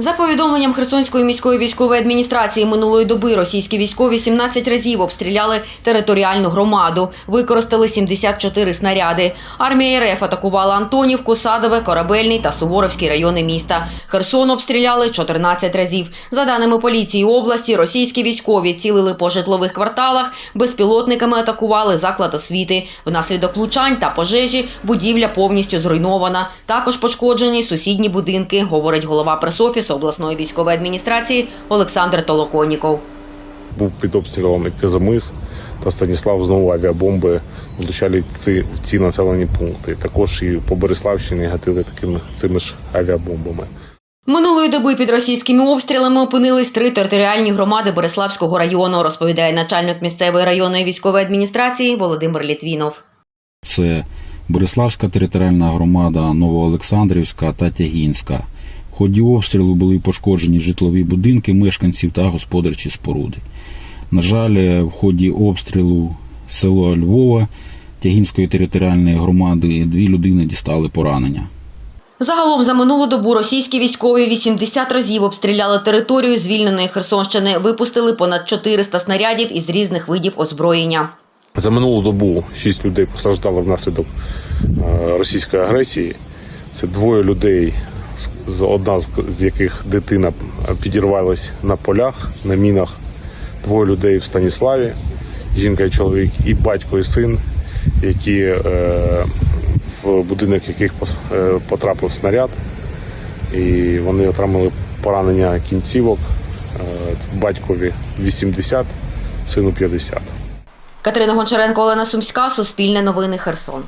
За повідомленням Херсонської міської військової адміністрації минулої доби російські військові 17 разів обстріляли територіальну громаду, використали 74 снаряди. Армія РФ атакувала Антонівку, Садове, Корабельний та Суворовський райони міста. Херсон обстріляли 14 разів. За даними поліції області, російські військові цілили по житлових кварталах, безпілотниками атакували заклад освіти. Внаслідок влучань та пожежі будівля повністю зруйнована. Також пошкоджені сусідні будинки, говорить голова пресофісу обласної військової адміністрації Олександр Толоконіков. був під обстрілом і Казамис та Станіслав знову авіабомби влучали ці, в ці населені пункти. Також і по Бориславщині гатили такими цими ж авіабомбами. Минулої доби під російськими обстрілами опинились три територіальні громади Бориславського району, розповідає начальник місцевої районної військової адміністрації Володимир Літвінов. Це Бориславська територіальна громада, Новоолександрівська та Тягінська. В ході обстрілу були пошкоджені житлові будинки мешканців та господарчі споруди. На жаль, в ході обстрілу село Львова Тягінської територіальної громади дві людини дістали поранення. Загалом за минулу добу російські військові 80 разів обстріляли територію звільненої Херсонщини, випустили понад 400 снарядів із різних видів озброєння. За минулу добу шість людей постраждали внаслідок е, російської агресії. Це двоє людей, одна з, яких дитина підірвалась на полях, на мінах. Двоє людей в Станіславі, жінка і чоловік, і батько і син, які е, в будинок яких е, потрапив снаряд, і вони отримали поранення кінцівок. Е, батькові 80, сину 50. Катерина Гончаренко, Олена Сумська, Суспільне новини Херсон.